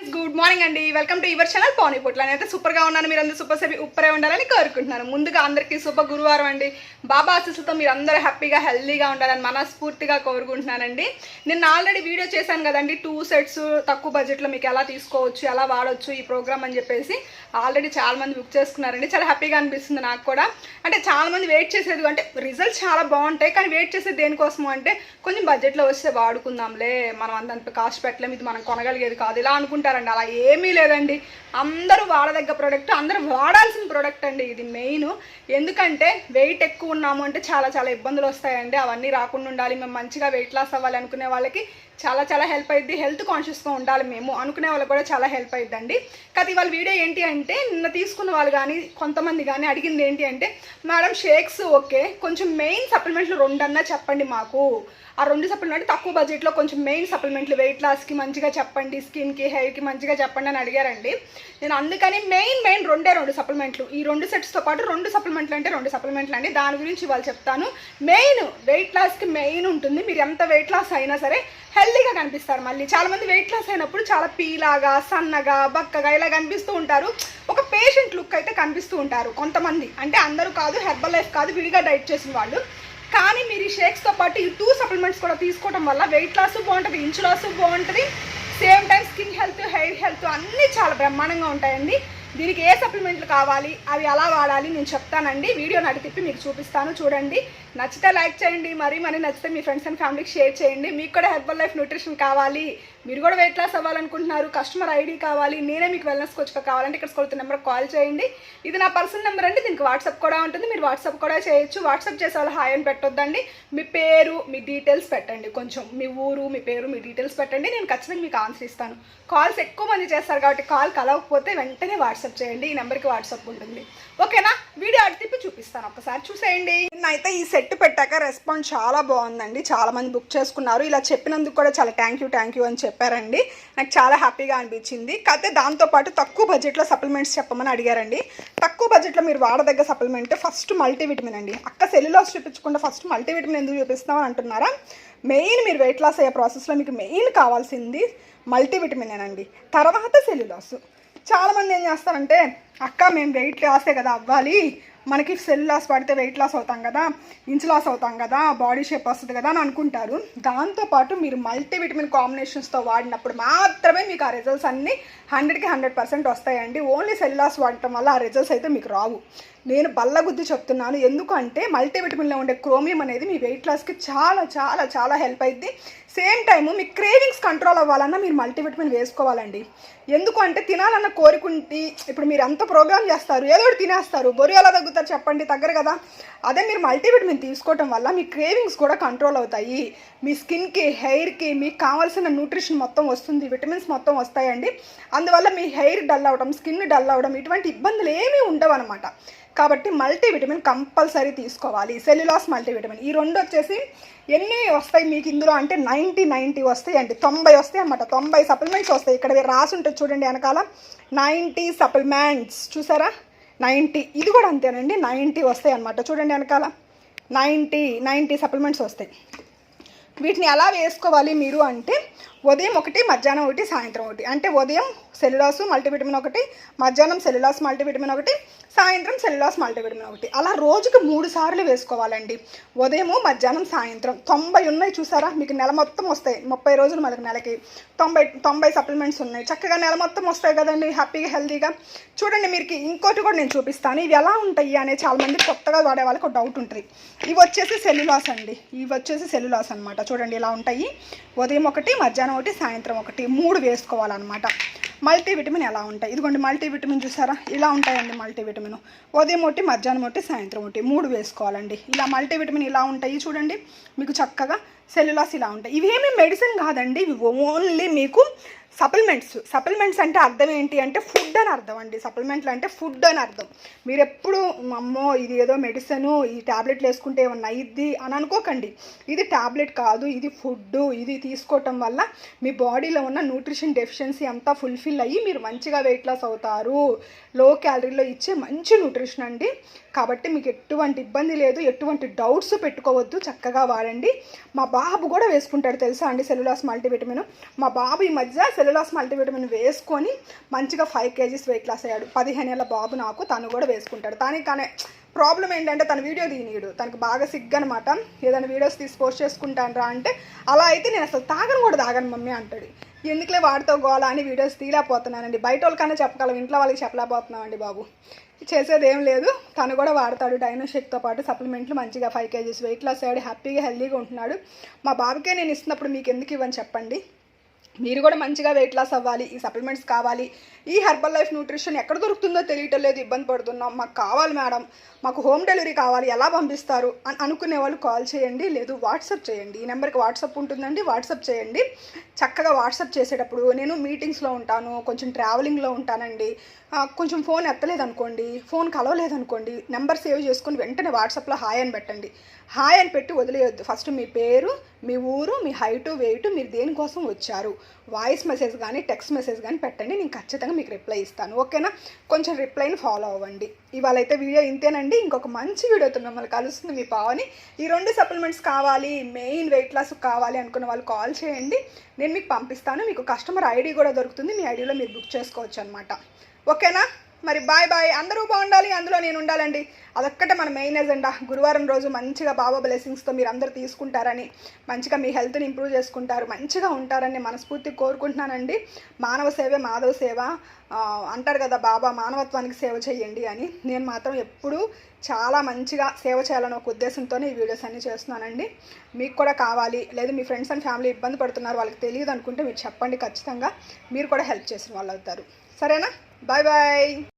Good morning అండి. Welcome to your channel పౌని పుట్ల అయితే సూపర్గా ఉన్నాను. మీరు అందరూ సూపర్ సేపు ఉప్పరే ఉండాలని కోరుకుంటున్నాను. ముందుగా అందరికీ శుభ గురువారం అండి. బాబా ఆశీస్సులతో మీరు అందరూ హ్యాపీగా హెల్దీగా ఉండాలని మనస్ఫూర్తిగా కోరుకుంటున్నానండి. నిన్న ఆల్రెడీ వీడియో చేశాను కదండి. టూ సెట్స్ తక్కువ బడ్జెట్లో మీకు ఎలా తీసుకోవచ్చు ఎలా వాడవచ్చు ఈ ప్రోగ్రామ్ అని చెప్పేసి ఆల్రెడీ చాలా మంది బుక్ చేసుకున్నారండి. చాలా హ్యాపీగా అనిపిస్తుంది నాకు కూడా. అంటే చాలా మంది వెయిట్ చేసేది అంటే రిజల్ట్స్ చాలా బాగుంటాయి. కానీ వెయిట్ చేసేది దేనికోసము అంటే కొంచెం బడ్జెట్లో వస్తే వాడుకుందాంలే. మనం అంత కాస్ట్ పెట్టలేము ఇది మనం కొనగలిగేది కాదు. ఇలా అనుకుంటారండి. అలా ఏమీ లేదండి. అందరూ వాడదగ్గ ప్రోడక్ట్ అందరూ వాడాల్సిన ప్రోడక్ట్ అండి. ఇది మెయిన్ ఎందుకంటే వెయిట్ ఎక్కువ ఉన్నాము అంటే చాలా చాలా ఇబ్బందులు వస్తాయండి. అవన్నీ రాకుండా ఉండాలి. మేము మంచిగా వెయిట్ లాస్ అవ్వాలి అనుకునే వాళ్ళకి చాలా చాలా హెల్ప్ అయ్యింది హెల్త్ కాన్షియస్గా ఉండాలి మేము అనుకునే వాళ్ళకి కూడా చాలా హెల్ప్ అయ్యిద్దండి కాదు ఇవాళ వీడియో ఏంటి అంటే నిన్న తీసుకున్న వాళ్ళు కానీ కొంతమంది కానీ అడిగింది ఏంటి అంటే మేడం షేక్స్ ఓకే కొంచెం మెయిన్ సప్లిమెంట్లు రెండన్నా చెప్పండి మాకు. ఆ రెండు సప్లిమెంట్ తక్కువ బడ్జెట్లో కొంచెం మెయిన్ సప్లిమెంట్లు వెయిట్ లాస్కి మంచిగా చెప్పండి. స్కిన్కి హెయిర్ హెయిర్కి మంచిగా చెప్పండి అని అడిగారండి. నేను అందుకని మెయిన్ మెయిన్ రెండే రెండు సప్లిమెంట్లు ఈ రెండు సెట్స్తో పాటు రెండు సప్లిమెంట్లు అంటే రెండు సప్లిమెంట్లు అండి. దాని గురించి వాళ్ళు చెప్తాను. మెయిన్ వెయిట్ లాస్కి మెయిన్ ఉంటుంది. మీరు ఎంత వెయిట్ లాస్ అయినా సరే హెల్దీగా కనిపిస్తారు మళ్ళీ. చాలా మంది వెయిట్ లాస్ అయినప్పుడు చాలా పీలాగా సన్నగా బక్కగా ఇలా కనిపిస్తూ ఉంటారు. ఒక పేషెంట్ లుక్ అయితే కనిపిస్తూ ఉంటారు కొంతమంది. అంటే అందరూ కాదు హెర్బల్ లైఫ్ కాదు విడిగా డైట్ చేసిన వాళ్ళు. కానీ మీరు ఈ షేక్స్తో పాటు ఈ టూ సప్లిమెంట్స్ కూడా తీసుకోవడం వల్ల వెయిట్ లాస్ బాగుంటుంది ఇంచు లాస్ బాగుంటుంది స్కిన్ హెల్త్ అన్నీ చాలా బ్రహ్మాండంగా ఉంటాయండి. దీనికి ఏ సప్లిమెంట్లు కావాలి అవి ఎలా వాడాలి నేను చెప్తానండి. వీడియో నడి తిప్పి మీకు చూపిస్తాను చూడండి. నచ్చితే లైక్ చేయండి మరీ మరీ నచ్చితే మీ ఫ్రెండ్స్ అండ్ ఫ్యామిలీకి షేర్ చేయండి. మీకు కూడా హెర్బల్ లైఫ్ న్యూట్రిషన్ కావాలి. మీరు కూడా వెయిట్ లాస్ అవ్వాలనుకుంటున్నారు కస్టమర్ ఐడి కావాలి నేనే మీకు వెల్నెస్ కోచ్గా కావాలంటే ఇక్కడ స్కూల్ నెంబర్ కాల్ చేయండి. ఇది నా పర్సనల్ నెంబర్ అండి దీనికి వాట్సాప్ కూడా ఉంటుంది. మీరు వాట్సాప్ కూడా చేయొచ్చు. వాట్సాప్ చేసే వాళ్ళు హాయ్ అని పెట్టొద్దండి. మీ పేరు మీ డీటెయిల్స్ పెట్టండి. కొంచెం మీ ఊరు మీ పేరు మీ డీటెయిల్స్ పెట్టండి. నేను ఖచ్చితంగా మీకు ఆన్సర్ ఇస్తాను. కాల్స్ ఎక్కువ మంది చేస్తారు కాబట్టి కాల్ కలవకపోతే వెంటనే వాట్సాప్ చేయండి. ఈ నెంబర్కి వాట్సాప్ ఉంటుంది. ఓకేనా వీడియో అటు తిప్పి చూపిస్తాను ఒకసారి చూసేయండి. నేనైతే ఈ సెట్ పెట్టాక రెస్పాన్స్ చాలా బాగుందండి. చాలా మంది బుక్ చేసుకున్నారు. ఇలా చెప్పినందుకు కూడా చాలా థ్యాంక్ యూ థ్యాంక్ యూ అని చెప్పారండి. నాకు చాలా హ్యాపీగా అనిపించింది. కాకపోతే దాంతోపాటు తక్కువ బడ్జెట్లో సప్లిమెంట్స్ చెప్పమని అడిగారండి. తక్కువ బడ్జెట్లో మీరు వాడదగ్గ సప్లిమెంట్ ఫస్ట్ మల్టీవిటమిన్ అండి. అక్క సెల్యులాస్ చూపించకుండా ఫస్ట్ మల్టీవిటమిన్ ఎందుకు చూపిస్తామని అంటున్నారు. మెయిన్ మీరు వెయిట్ లాస్ అయ్యే ప్రాసెస్లో మీకు మెయిన్ కావాల్సింది మల్టీవిటమినేనండి తర్వాత సెల్యులాస్ చాలామంది ఏం చేస్తారంటే అక్క మేము వెయిట్ లాసే కదా అవ్వాలి. మనకి సెల్ లాస్ పడితే వెయిట్ లాస్ అవుతాం కదా ఇంచ్ లాస్ అవుతాం కదా బాడీ షేప్ వస్తుంది కదా అని అనుకుంటారు. దాంతోపాటు మీరు మల్టీవిటమిన్ కాంబినేషన్స్తో వాడినప్పుడు మాత్రమే మీకు ఆ రిజల్ట్స్ అన్నీ హండ్రెడ్కి హండ్రెడ్ పర్సెంట్ వస్తాయండి. ఓన్లీ సెల్ లాస్ వాడటం వల్ల ఆ రిజల్ట్స్ అయితే మీకు రావు. నేను బల్లగుద్ది చెప్తున్నాను. ఎందుకంటే మల్టీవిటమిన్లో ఉండే క్రోమియం అనేది మీ వెయిట్ లాస్కి చాలా చాలా చాలా హెల్ప్ అయింది సేమ్ టైము మీ క్రేవింగ్స్ కంట్రోల్ అవ్వాలన్నా మీరు మల్టీవిటమిన్ వేసుకోవాలండి. ఎందుకు అంటే తినాలన్న కోరుకుంటే ఇప్పుడు మీరు ఎంత ప్రోగ్రామ్ చేస్తారు ఏదో ఒకటి తినేస్తారు బొరి ఎలా తగ్గుతారు చెప్పండి తగ్గరు కదా. అదే మీరు మల్టీవిటమిన్ తీసుకోవటం వల్ల మీ క్రేవింగ్స్ కూడా కంట్రోల్ అవుతాయి. మీ స్కిన్కి హెయిర్కి మీకు కావాల్సిన న్యూట్రిషన్ మొత్తం వస్తుంది విటమిన్స్ మొత్తం వస్తాయండి. అందువల్ల మీ హెయిర్ డల్ అవ్వడం స్కిన్ డల్ అవడం ఇటువంటి ఇబ్బందులు ఏమీ ఉండవు అనమాట కాబట్టి మల్టీవిటమిన్ కంపల్సరీ తీసుకోవాలి. Cell u loss multivitamin. ఈ రెండు వచ్చేసి ఎన్ని వస్తాయి మీకు ఇందులో అంటే నైంటీ నైంటీ వస్తాయి అండి. తొంభై వస్తాయి అన్నమాట. తొంభై సప్లిమెంట్స్ వస్తాయి. ఇక్కడ రాసి ఉంటుంది చూడండి వెనకాల. Ninety supplements. చూసారా? నైంటీ. ఇది కూడా అంతేనండి. నైంటీ వస్తాయి అన్నమాట. చూడండి వెనకాల. నైంటీ నైంటీ సప్లిమెంట్స్ వస్తాయి. వీటిని ఎలా వేసుకోవాలి మీరు అంటే ఉదయం ఒకటి మధ్యాహ్నం ఒకటి సాయంత్రం ఒకటి. అంటే ఉదయం సెల్యులాస్ మల్టీవిటమిన్ ఒకటి మధ్యాహ్నం సెల్యులాస్ మల్టీవిటమిన్ ఒకటి సాయంత్రం సెల్యులాస్ మల్టీవిటమిన్ ఒకటి. అలా రోజుకి మూడు సార్లు వేసుకోవాలండి. ఉదయము మధ్యాహ్నం సాయంత్రం. తొంభై ఉన్నాయి చూసారా? మీకు నెల మొత్తం వస్తాయి. ముప్పై రోజులు మనకి నెలకి. తొంభై తొంభై సప్లిమెంట్స్ ఉన్నాయి. చక్కగా నెల మొత్తం వస్తాయి కదండి హ్యాపీగా హెల్తీగా. చూడండి మీరు ఇంకోటి కూడా నేను చూపిస్తాను. ఇవి ఎలా ఉంటాయి అనే చాలా మంది కొత్తగా వాడే వాళ్ళకి ఒక డౌట్ ఉంటుంది. ఇవి వచ్చేసి సెల్యులాస్ అండి. ఇవి వచ్చేసి సెల్యులాస్ అనమాట చూడండి ఇలా ఉంటాయి. ఉదయం ఒకటి మధ్యాహ్నం ఒకటి సాయంత్రం ఒకటి మూడు వేసుకోవాలన్నమాట. మల్టీవిటమిన్ ఎలా ఉంటాయి? ఇదిగోండి మల్టీవిటమిన్ చూసారా? ఇలా ఉంటాయండి మల్టీవిటమిన్. ఉదయం ఒకటి మధ్యాహ్నం ఒకటి సాయంత్రం ఒకటి మూడు వేసుకోవాలండి. ఇలా మల్టీవిటమిన్ ఇలా ఉంటాయి చూడండి. మీకు చక్కగా సెల్యులాస్ ఇలా ఉంటాయి. ఇవేమి మెడిసిన్ కాదండి. ఇవి ఓన్లీ మీకు సప్లిమెంట్స్. సప్లిమెంట్స్ అంటే అర్థం ఏంటి అంటే ఫుడ్ అని అర్థం అండి. సప్లిమెంట్లు అంటే ఫుడ్ అని అర్థం. మీరు ఎప్పుడు అమ్మో ఇది ఏదో మెడిసిన్ ఈ ట్యాబ్లెట్లు వేసుకుంటే ఏమన్నా ఇది అని అనుకోకండి. ఇది ట్యాబ్లెట్ కాదు ఇది ఫుడ్ ఇది తీసుకోవటం వల్ల మీ బాడీలో ఉన్న న్యూట్రిషన్ డెఫిషియన్సీ అంతా ఫుల్ఫిల్ అయ్యి మీరు మంచిగా వెయిట్ లాస్ అవుతారు. లో క్యాలరీలో ఇచ్చే మంచి న్యూట్రిషన్ అండి. కాబట్టి మీకు ఎటువంటి ఇబ్బంది లేదు ఎటువంటి డౌట్స్ పెట్టుకోవద్దు చక్కగా వాడండి. మా బాబు కూడా వేసుకుంటాడు తెలుసా అండి సెల్యులాస్ మల్టీవిటమిన్? మా బాబు ఈ మధ్య సెల్యులాస్ మల్టీవిటమిన్ వేసుకొని మంచిగా ఫైవ్ కేజీస్ వెయిట్ లాస్ అయ్యాడు. పదిహేను ఏళ్ళ బాబు నాకు తను కూడా వేసుకుంటాడు. తనే కానీ ప్రాబ్లం ఏంటంటే తన వీడియో తీయనీయుడు. తనకు బాగా సిగ్గు అనమాట ఏదైనా వీడియోస్ తీసి పోస్ట్ చేసుకుంటాను రా అంటే అలా అయితే నేను అసలు తాగను కూడా తాగను మమ్మీ అంటాడు. ఎందుకులే వాడితో గోలా అని వీడియోస్ తీయలేకపోతున్నానండి. బయట వాళ్ళకన్నా చెప్పగలం ఇంట్లో వాళ్ళకి చెప్పలేకపోతున్నామండి బాబు. చేసేది ఏం లేదు. తను కూడా వాడతాడు డైనోషేక్తో పాటు సప్లిమెంట్లు మంచిగా ఫైవ్ కేజీస్ వెయిట్ లాస్ అయ్యాడు. హ్యాపీగా హెల్దీగా ఉంటున్నాడు. మా బాబుకే నేను ఇస్తున్నప్పుడు మీకు ఎందుకు ఇవ్వని చెప్పండి? మీరు కూడా మంచిగా వెయిట్ లాస్ అవ్వాలి. ఈ సప్లిమెంట్స్ కావాలి. ఈ హెర్బల్ లైఫ్ న్యూట్రిషన్ ఎక్కడ దొరుకుతుందో తెలియటం లేదు ఇబ్బంది పడుతున్నాం. మాకు కావాలి మేడం. మాకు హోమ్ డెలివరీ కావాలి. ఎలా పంపిస్తారు? అని అనుకునే వాళ్ళు కాల్ చేయండి. లేదు వాట్సాప్ చేయండి. ఈ నెంబర్కి వాట్సాప్ ఉంటుందండి. వాట్సాప్ చేయండి. చక్కగా వాట్సాప్ చేసేటప్పుడు నేను మీటింగ్స్లో ఉంటాను. కొంచెం ట్రావెలింగ్లో ఉంటానండి. కొంచెం ఫోన్ ఎత్తలేదు అనుకోండి ఫోన్ కలవలేదు అనుకోండి నెంబర్ సేవ్ చేసుకుని వెంటనే వాట్సాప్లో హాయ్ అని పెట్టండి. హాయ్ అని పెట్టి వదిలేయొద్దు. ఫస్ట్ మీ పేరు మీ ఊరు మీ హైటు వెయిట్ మీరు దేనికోసం వచ్చారు? వాయిస్ మెసేజ్ కానీ టెక్స్ట్ మెసేజ్ కానీ పెట్టండి. నేను ఖచ్చితంగా మీకు రిప్లై ఇస్తాను. ఓకేనా కొంచెం రిప్లైని ఫాలో అవ్వండి. ఇవాళ అయితే వీడియో ఇంతేనండి. ఇంకొక మంచి వీడియోతో మిమ్మల్ని కలుస్తుంది మీ పావని. ఈ రెండు సప్లిమెంట్స్ కావాలి మెయిన్ వెయిట్ లాస్ కావాలి అనుకున్న వాళ్ళు కాల్ చేయండి. నేను మీకు పంపిస్తాను. మీకు కస్టమర్ ఐడి కూడా దొరుకుతుంది. మీ ఐడిలో మీరు బుక్ చేసుకోవచ్చు అనమాట ఓకేనా మరి బాయ్ బాయ్ అందరూ బాగుండాలి అందులో నేను ఉండాలండి. అదొక్కటే మన మెయిన్ ఎజెండా గురువారం రోజు మంచిగా బాబా బ్లెస్సింగ్స్తో మీరు అందరు తీసుకుంటారని మంచిగా మీ హెల్త్ని ఇంప్రూవ్ చేసుకుంటారు మంచిగా ఉంటారని మనస్ఫూర్తి కోరుకుంటున్నానండి. మానవ సేవే మాధవ సేవ. అంటారు కదా బాబా మానవత్వానికి సేవ చేయండి అని. నేను మాత్రం ఎప్పుడూ చాలా మంచిగా సేవ చేయాలని ఒక ఉద్దేశంతోనే ఈ వీడియోస్ అన్నీ చేస్తున్నానండి. మీకు కూడా కావాలి లేదు మీ ఫ్రెండ్స్ అండ్ ఫ్యామిలీ ఇబ్బంది పడుతున్నారు వాళ్ళకి తెలియదు అనుకుంటే మీరు చెప్పండి ఖచ్చితంగా. మీరు కూడా హెల్ప్ చేసిన వాళ్ళు అవుతారు. సరేనా? Bye bye